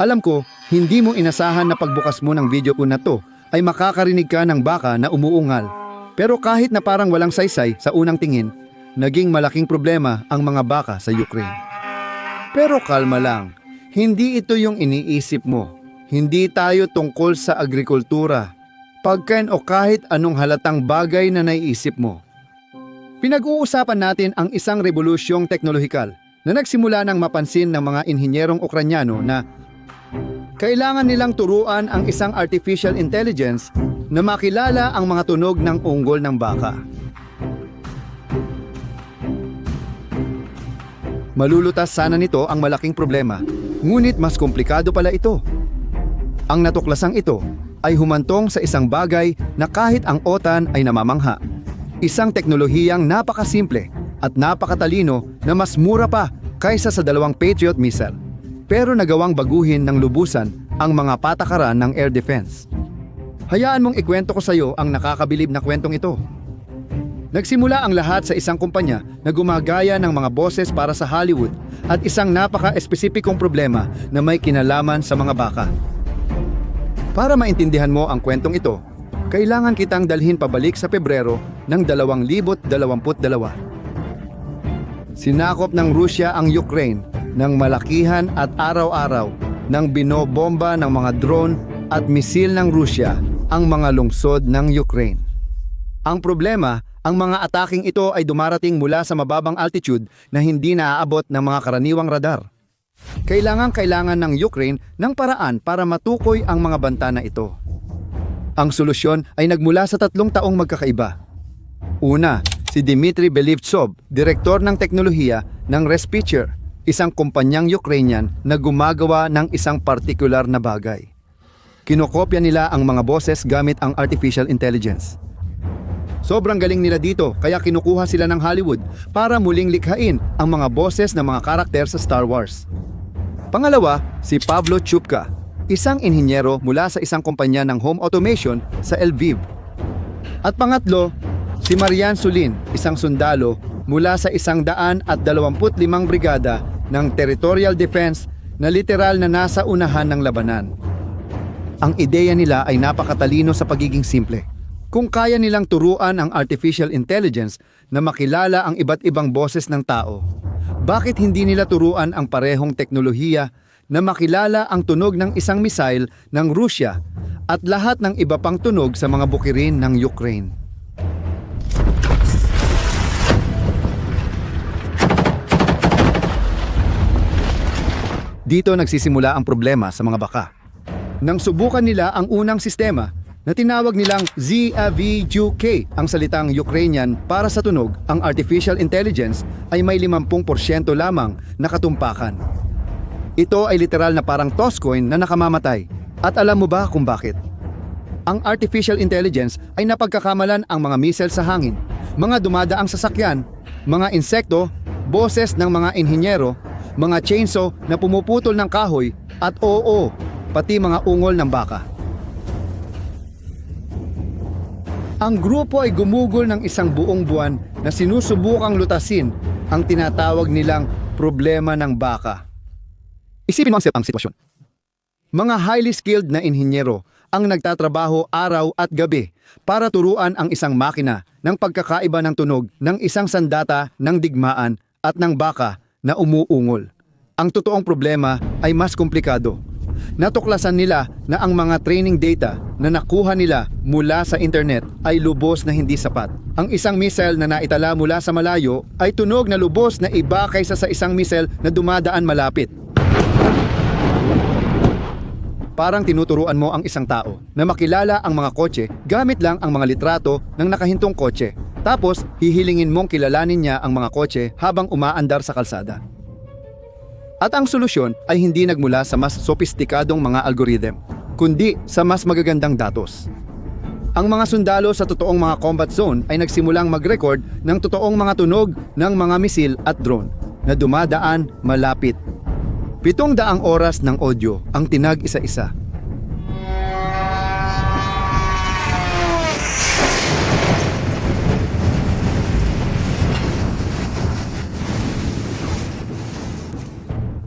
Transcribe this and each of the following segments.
Alam ko, hindi mo inasahan na pagbukas mo ng video ko na to ay makakarinig ka ng baka na umuungal. Pero kahit na parang walang saysay sa unang tingin, naging malaking problema ang mga baka sa Ukraine. Pero kalma lang, hindi ito yung iniisip mo. Hindi tayo tungkol sa agrikultura, pagkain o kahit anong halatang bagay na naiisip mo. Pinag-uusapan natin ang isang revolusyong teknolohikal na nagsimula ng mapansin ng mga inhinyerong Ukranyano na kailangan nilang turuan ang isang artificial intelligence na makilala ang mga tunog ng unggol ng baka. Malulutas sana nito ang malaking problema, ngunit mas komplikado pala ito. Ang natuklasang ito ay humantong sa isang bagay na kahit ang OTAN ay namamangha. Isang teknolohiyang napakasimple at napakatalino na mas mura pa kaysa sa dalawang Patriot missile. Pero nagawang baguhin ng lubusan ang mga patakaran ng air defense. Hayaan mong ikwento ko sa iyo ang nakakabilib na kwentong ito. Nagsimula ang lahat sa isang kumpanya na gumagaya ng mga boses para sa Hollywood at isang napaka-espesipikong problema na may kinalaman sa mga baka. Para maintindihan mo ang kwentong ito, kailangan kitang dalhin pabalik sa Pebrero ng 2022. Sinakop ng Rusya ang Ukraine ng malakihan at araw-araw nang binobomba ng mga drone at misil ng Rusya ang mga lungsod ng Ukraine. Ang problema, ang mga ataking ito ay dumarating mula sa mababang altitude na hindi naaabot ng mga karaniwang radar. Kailangan kailangan ng Ukraine ng paraan para matukoy ang mga banta na ito. Ang solusyon ay nagmula sa tatlong taong magkakaiba. Una, si Dmitry Belivtsov, direktor ng teknolohiya ng Respitcher, isang kumpanyang Ukrainian na gumagawa ng isang partikular na bagay. Kinokopya nila ang mga boses gamit ang artificial intelligence. Sobrang galing nila dito kaya kinukuha sila ng Hollywood para muling likhain ang mga boses ng mga karakter sa Star Wars. Pangalawa, si Pablo Chupka, isang inhinyero mula sa isang kumpanya ng home automation sa Lviv. At pangatlo, si Marian Sulin, isang sundalo mula sa isang daan at dalawamput limang brigada ng Territorial Defense na literal na nasa unahan ng labanan. Ang ideya nila ay napakatalino sa pagiging simple. Kung kaya nilang turuan ang artificial intelligence na makilala ang iba't ibang boses ng tao, bakit hindi nila turuan ang parehong teknolohiya na makilala ang tunog ng isang missile ng Rusya at lahat ng iba pang tunog sa mga bukirin ng Ukraine? Dito nagsisimula ang problema sa mga baka. Nang subukan nila ang unang sistema na tinawag nilang ZAVUK, ang salitang Ukrainian para sa tunog, ang artificial intelligence ay may 50% lamang na katumpakan. Ito ay literal na parang toss coin na nakamamatay. At alam mo ba kung bakit? Ang artificial intelligence ay napagkakamalan ang mga missile sa hangin, mga dumadaang sasakyan, mga insekto, boses ng mga inhinyero, mga chainsaw na pumuputol ng kahoy at oo, pati mga ungol ng baka. Ang grupo ay gumugol ng isang buong buwan na sinusubukang lutasin ang tinatawag nilang problema ng baka. Isipin mo ang sit- ang sitwasyon. Mga highly skilled na inhinyero ang nagtatrabaho araw at gabi para turuan ang isang makina ng pagkakaiba ng tunog ng isang sandata ng digmaan at ng baka na umuungol. Ang totoong problema ay mas komplikado. Natuklasan nila na ang mga training data na nakuha nila mula sa internet ay lubos na hindi sapat. Ang isang missile na naitala mula sa malayo ay tunog na lubos na iba kaysa sa isang missile na dumadaan malapit. Parang tinuturuan mo ang isang tao na makilala ang mga kotse gamit lang ang mga litrato ng nakahintong kotse. Tapos, hihilingin mong kilalanin niya ang mga kotse habang umaandar sa kalsada. At ang solusyon ay hindi nagmula sa mas sopistikadong mga algorithm, kundi sa mas magagandang datos. Ang mga sundalo sa totoong mga combat zone ay nagsimulang mag-record ng totoong mga tunog ng mga misil at drone na dumadaan malapit Pitong daang oras ng audio ang tinag isa-isa.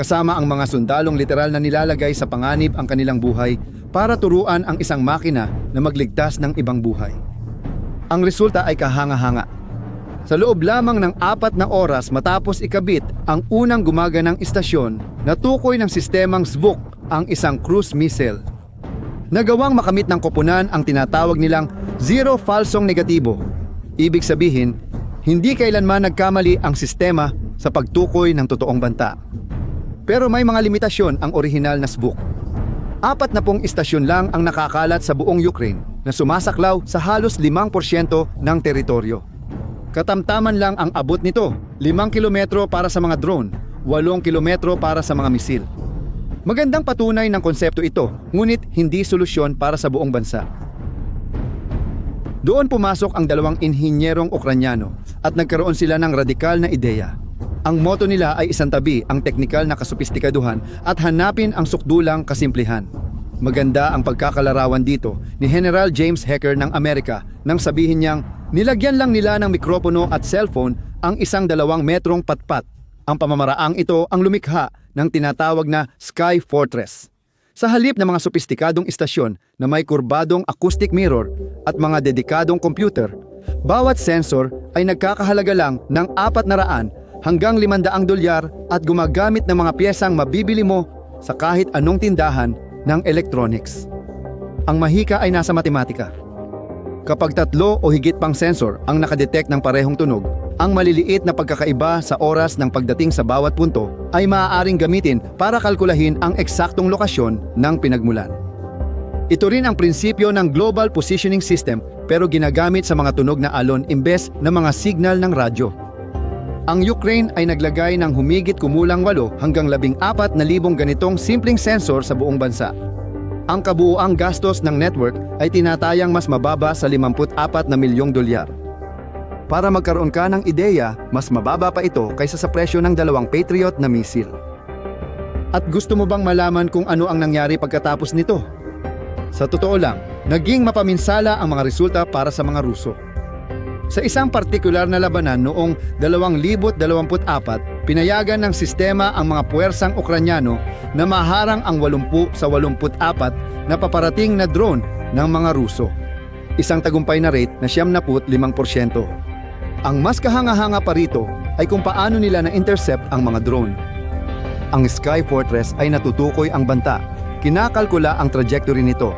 Kasama ang mga sundalong literal na nilalagay sa panganib ang kanilang buhay para turuan ang isang makina na magligtas ng ibang buhay. Ang resulta ay kahanga-hanga. Sa loob lamang ng apat na oras matapos ikabit ang unang gumaganang istasyon, natukoy ng sistemang SVUK ang isang cruise missile. Nagawang makamit ng koponan ang tinatawag nilang zero falsong negatibo. Ibig sabihin, hindi kailanman nagkamali ang sistema sa pagtukoy ng totoong banta. Pero may mga limitasyon ang orihinal na SVUK. Apat na pong istasyon lang ang nakakalat sa buong Ukraine na sumasaklaw sa halos 5% ng teritoryo. Katamtaman lang ang abot nito, 5 kilometro para sa mga drone, 8 kilometro para sa mga misil. Magandang patunay ng konsepto ito, ngunit hindi solusyon para sa buong bansa. Doon pumasok ang dalawang inhinyerong Ukranyano at nagkaroon sila ng radikal na ideya. Ang moto nila ay isantabi ang teknikal na kasopistikaduhan at hanapin ang sukdulang kasimplihan. Maganda ang pagkakalarawan dito ni General James Hecker ng Amerika nang sabihin niyang nilagyan lang nila ng mikropono at cellphone ang isang dalawang metrong patpat. Ang pamamaraang ito ang lumikha ng tinatawag na Sky Fortress. Sa halip ng mga sopistikadong istasyon na may kurbadong acoustic mirror at mga dedikadong computer, bawat sensor ay nagkakahalaga lang ng 400 hanggang 500 dolyar at gumagamit ng mga piyesang mabibili mo sa kahit anong tindahan ng electronics. Ang mahika ay nasa matematika. Kapag tatlo o higit pang sensor ang nakadetect ng parehong tunog, ang maliliit na pagkakaiba sa oras ng pagdating sa bawat punto ay maaaring gamitin para kalkulahin ang eksaktong lokasyon ng pinagmulan. Ito rin ang prinsipyo ng Global Positioning System pero ginagamit sa mga tunog na alon imbes na mga signal ng radyo. Ang Ukraine ay naglagay ng humigit kumulang 8 hanggang 14 na libong ganitong simpleng sensor sa buong bansa. Ang kabuuang gastos ng network ay tinatayang mas mababa sa 54 na milyong dolyar. Para magkaroon ka ng ideya, mas mababa pa ito kaysa sa presyo ng dalawang Patriot na misil. At gusto mo bang malaman kung ano ang nangyari pagkatapos nito? Sa totoo lang, naging mapaminsala ang mga resulta para sa mga Ruso. Sa isang partikular na labanan noong 2024, pinayagan ng sistema ang mga puwersang Ukranyano na maharang ang 80 sa 84 na paparating na drone ng mga Ruso. Isang tagumpay na rate na 75%. Ang mas kahanga-hanga pa rito ay kung paano nila na-intercept ang mga drone. Ang Sky Fortress ay natutukoy ang banta, kinakalkula ang trajectory nito,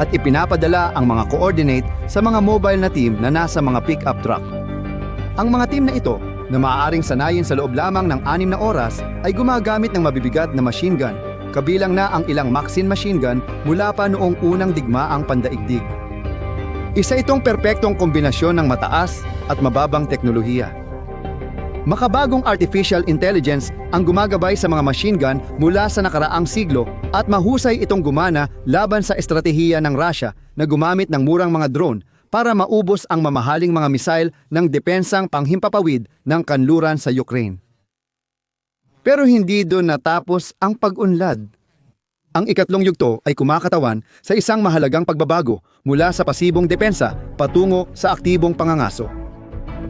at ipinapadala ang mga coordinate sa mga mobile na team na nasa mga pick-up truck. Ang mga team na ito, na maaaring sanayin sa loob lamang ng anim na oras, ay gumagamit ng mabibigat na machine gun, kabilang na ang ilang Maxim machine gun mula pa noong unang digmaang pandaigdig. Isa itong perpektong kombinasyon ng mataas at mababang teknolohiya. Makabagong artificial intelligence ang gumagabay sa mga machine gun mula sa nakaraang siglo at mahusay itong gumana laban sa estratehiya ng Russia na gumamit ng murang mga drone para maubos ang mamahaling mga misail ng depensang panghimpapawid ng kanluran sa Ukraine. Pero hindi doon natapos ang pag-unlad. Ang ikatlong yugto ay kumakatawan sa isang mahalagang pagbabago mula sa pasibong depensa patungo sa aktibong pangangaso.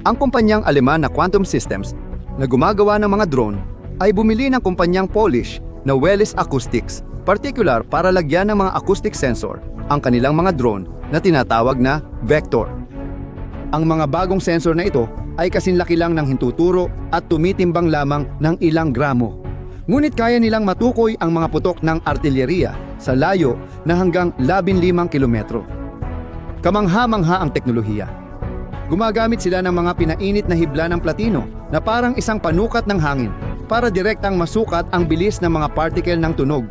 Ang kumpanyang Aleman na Quantum Systems na gumagawa ng mga drone ay bumili ng kumpanyang Polish na Wellis Acoustics, particular para lagyan ng mga acoustic sensor ang kanilang mga drone na tinatawag na Vector. Ang mga bagong sensor na ito ay kasinlaki lang ng hintuturo at tumitimbang lamang ng ilang gramo. Ngunit kaya nilang matukoy ang mga putok ng artilyeriya sa layo na hanggang 15 kilometro. Kamangha-mangha ang teknolohiya. Gumagamit sila ng mga pinainit na hibla ng platino na parang isang panukat ng hangin para direktang masukat ang bilis ng mga particle ng tunog.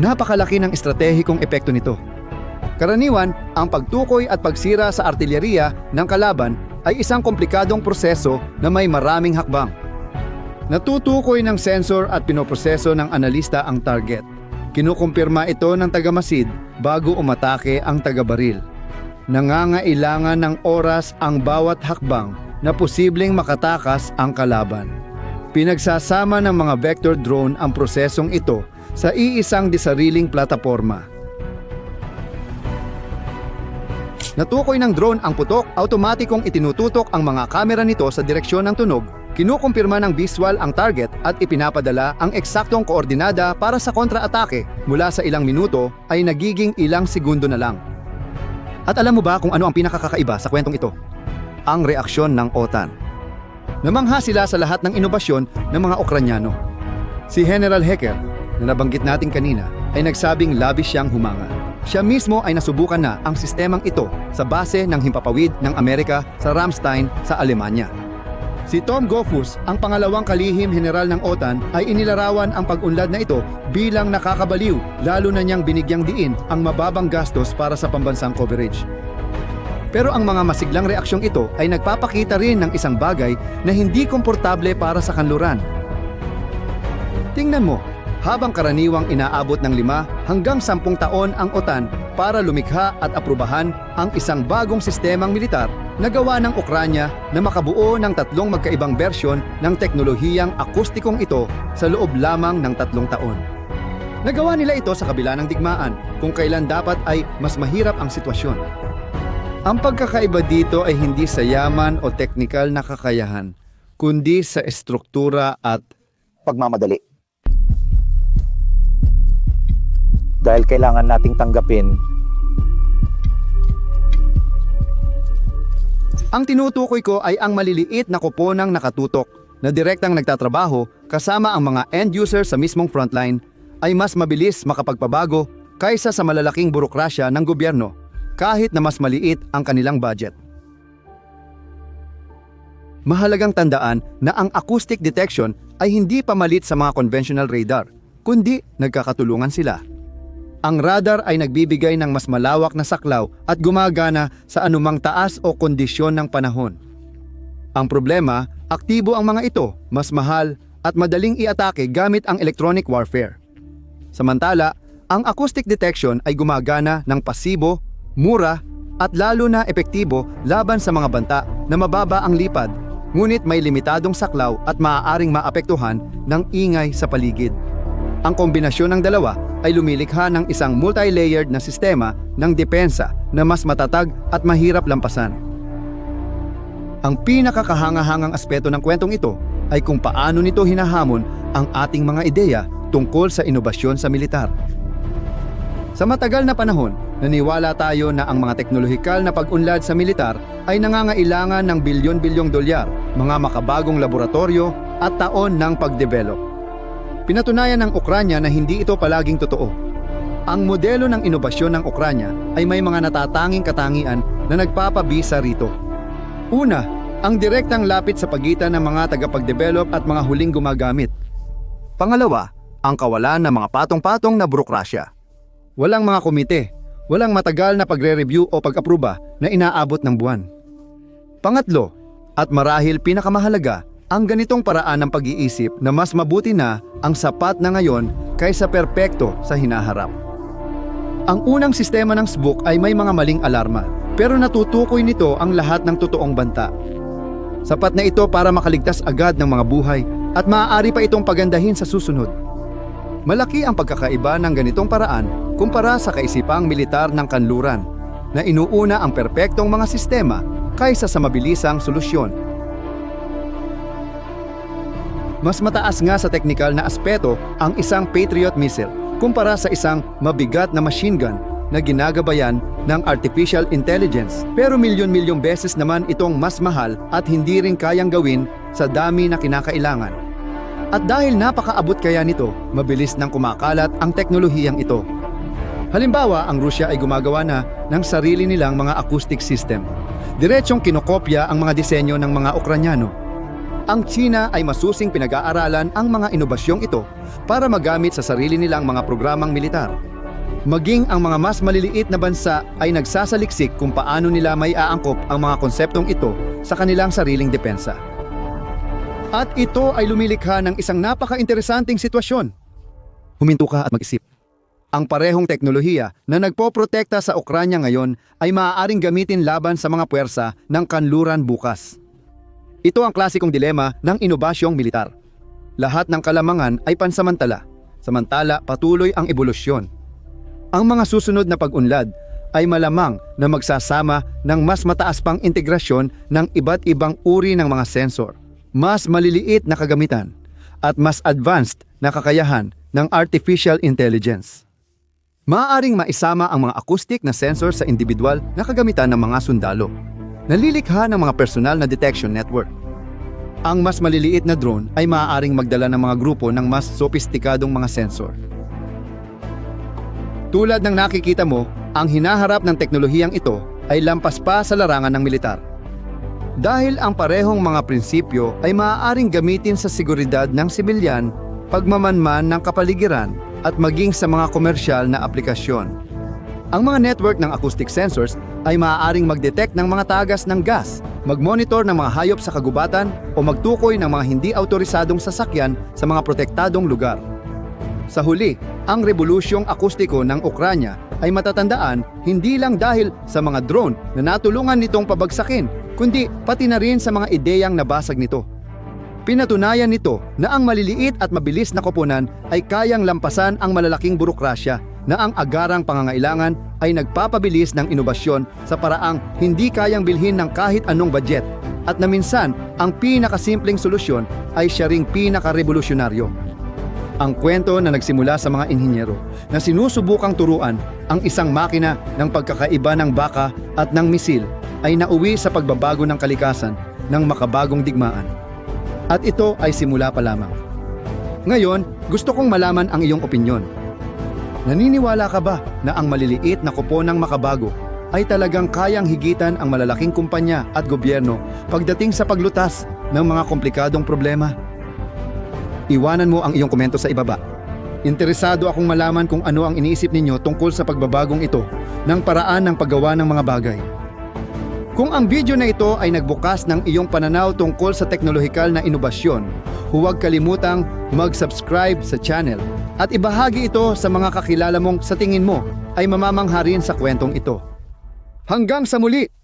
Napakalaki ng estratehikong epekto nito. Karaniwan, ang pagtukoy at pagsira sa artilyeriya ng kalaban ay isang komplikadong proseso na may maraming hakbang. Natutukoy ng sensor at pinoproseso ng analista ang target. Kinukumpirma ito ng tagamasid bago umatake ang tagabaril. Nangangailangan ng oras ang bawat hakbang na posibleng makatakas ang kalaban. Pinagsasama ng mga vector drone ang prosesong ito sa iisang disariling plataporma. Natukoy ng drone ang putok, automatikong itinututok ang mga kamera nito sa direksyon ng tunog Kinukumpirma ng visual ang target at ipinapadala ang eksaktong koordinada para sa kontra-atake mula sa ilang minuto ay nagiging ilang segundo na lang. At alam mo ba kung ano ang pinakakakaiba sa kwentong ito? Ang reaksyon ng OTAN. Namangha sila sa lahat ng inobasyon ng mga Ukranyano. Si General Hecker, na nabanggit natin kanina, ay nagsabing labis siyang humanga. Siya mismo ay nasubukan na ang sistemang ito sa base ng himpapawid ng Amerika sa Ramstein sa Alemanya. Si Tom Goffus, ang pangalawang kalihim general ng OTAN, ay inilarawan ang pag-unlad na ito bilang nakakabaliw, lalo na niyang binigyang diin ang mababang gastos para sa pambansang coverage. Pero ang mga masiglang reaksyong ito ay nagpapakita rin ng isang bagay na hindi komportable para sa kanluran. Tingnan mo, habang karaniwang inaabot ng lima hanggang sampung taon ang OTAN para lumikha at aprubahan ang isang bagong sistemang militar na gawa ng Ukranya na makabuo ng tatlong magkaibang bersyon ng teknolohiyang akustikong ito sa loob lamang ng tatlong taon. Nagawa nila ito sa kabila ng digmaan kung kailan dapat ay mas mahirap ang sitwasyon. Ang pagkakaiba dito ay hindi sa yaman o teknikal na kakayahan, kundi sa estruktura at pagmamadali. Dahil kailangan nating tanggapin Ang tinutukoy ko ay ang maliliit na kuponang nakatutok na direktang nagtatrabaho kasama ang mga end user sa mismong frontline ay mas mabilis makapagpabago kaysa sa malalaking burokrasya ng gobyerno kahit na mas maliit ang kanilang budget. Mahalagang tandaan na ang acoustic detection ay hindi pamalit sa mga conventional radar, kundi nagkakatulungan sila. Ang radar ay nagbibigay ng mas malawak na saklaw at gumagana sa anumang taas o kondisyon ng panahon. Ang problema, aktibo ang mga ito, mas mahal at madaling iatake gamit ang electronic warfare. Samantala, ang acoustic detection ay gumagana ng pasibo, mura at lalo na epektibo laban sa mga banta na mababa ang lipad ngunit may limitadong saklaw at maaaring maapektuhan ng ingay sa paligid. Ang kombinasyon ng dalawa ay lumilikha ng isang multi-layered na sistema ng depensa na mas matatag at mahirap lampasan. Ang pinakakahangahangang aspeto ng kwentong ito ay kung paano nito hinahamon ang ating mga ideya tungkol sa inobasyon sa militar. Sa matagal na panahon, naniwala tayo na ang mga teknolohikal na pag-unlad sa militar ay nangangailangan ng bilyon-bilyong dolyar, mga makabagong laboratorio at taon ng pagdevelop. Pinatunayan ng Ukranya na hindi ito palaging totoo. Ang modelo ng inobasyon ng Ukranya ay may mga natatanging katangian na nagpapabisa rito. Una, ang direktang lapit sa pagitan ng mga tagapagdevelop at mga huling gumagamit. Pangalawa, ang kawalan ng mga patong-patong na burokrasya. Walang mga komite, walang matagal na pagre-review o pag-aproba na inaabot ng buwan. Pangatlo, at marahil pinakamahalaga, ang ganitong paraan ng pag-iisip na mas mabuti na ang sapat na ngayon kaysa perpekto sa hinaharap. Ang unang sistema ng SBUK ay may mga maling alarma, pero natutukoy nito ang lahat ng totoong banta. Sapat na ito para makaligtas agad ng mga buhay at maaari pa itong pagandahin sa susunod. Malaki ang pagkakaiba ng ganitong paraan kumpara sa kaisipang militar ng kanluran na inuuna ang perpektong mga sistema kaysa sa mabilisang solusyon. Mas mataas nga sa teknikal na aspeto ang isang Patriot missile kumpara sa isang mabigat na machine gun na ginagabayan ng artificial intelligence. Pero milyon-milyong beses naman itong mas mahal at hindi rin kayang gawin sa dami na kinakailangan. At dahil napakaabot kaya nito, mabilis nang kumakalat ang teknolohiyang ito. Halimbawa, ang Rusya ay gumagawa na ng sarili nilang mga acoustic system. Diretsyong kinokopya ang mga disenyo ng mga Ukranyano. Ang China ay masusing pinag-aaralan ang mga inobasyong ito para magamit sa sarili nilang mga programang militar. Maging ang mga mas maliliit na bansa ay nagsasaliksik kung paano nila may aangkop ang mga konseptong ito sa kanilang sariling depensa. At ito ay lumilikha ng isang napaka-interesanting sitwasyon. Huminto ka at mag-isip. Ang parehong teknolohiya na nagpoprotekta sa Ukranya ngayon ay maaaring gamitin laban sa mga puwersa ng kanluran bukas. Ito ang klasikong dilema ng inobasyong militar. Lahat ng kalamangan ay pansamantala, samantala patuloy ang ebolusyon. Ang mga susunod na pag-unlad ay malamang na magsasama ng mas mataas pang integrasyon ng iba't ibang uri ng mga sensor, mas maliliit na kagamitan at mas advanced na kakayahan ng artificial intelligence. Maaaring maisama ang mga acoustic na sensor sa individual na kagamitan ng mga sundalo. Nalilikha ng mga personal na detection network. Ang mas maliliit na drone ay maaaring magdala ng mga grupo ng mas sopistikadong mga sensor. Tulad ng nakikita mo, ang hinaharap ng teknolohiyang ito ay lampas pa sa larangan ng militar. Dahil ang parehong mga prinsipyo ay maaaring gamitin sa seguridad ng sibilyan, pagmamanman ng kapaligiran at maging sa mga komersyal na aplikasyon. Ang mga network ng acoustic sensors ay maaaring mag-detect ng mga tagas ng gas, mag-monitor ng mga hayop sa kagubatan o magtukoy ng mga hindi autorisadong sasakyan sa mga protektadong lugar. Sa huli, ang revolusyong akustiko ng Ukranya ay matatandaan hindi lang dahil sa mga drone na natulungan nitong pabagsakin, kundi pati na rin sa mga ideyang nabasag nito. Pinatunayan nito na ang maliliit at mabilis na koponan ay kayang lampasan ang malalaking burokrasya na ang agarang pangangailangan ay nagpapabilis ng inobasyon sa paraang hindi kayang bilhin ng kahit anong budget at na minsan ang pinakasimpleng solusyon ay siya ring pinakarevolusyonaryo. Ang kwento na nagsimula sa mga inhinyero na sinusubukang turuan ang isang makina ng pagkakaiba ng baka at ng misil ay nauwi sa pagbabago ng kalikasan ng makabagong digmaan. At ito ay simula pa lamang. Ngayon, gusto kong malaman ang iyong opinyon. Naniniwala ka ba na ang maliliit na kupo ng makabago ay talagang kayang higitan ang malalaking kumpanya at gobyerno pagdating sa paglutas ng mga komplikadong problema? Iwanan mo ang iyong komento sa ibaba. Interesado akong malaman kung ano ang iniisip ninyo tungkol sa pagbabagong ito ng paraan ng paggawa ng mga bagay. Kung ang video na ito ay nagbukas ng iyong pananaw tungkol sa teknolohikal na inobasyon, huwag kalimutang mag-subscribe sa channel at ibahagi ito sa mga kakilala mong sa tingin mo ay mamamangha rin sa kwentong ito. Hanggang sa muli!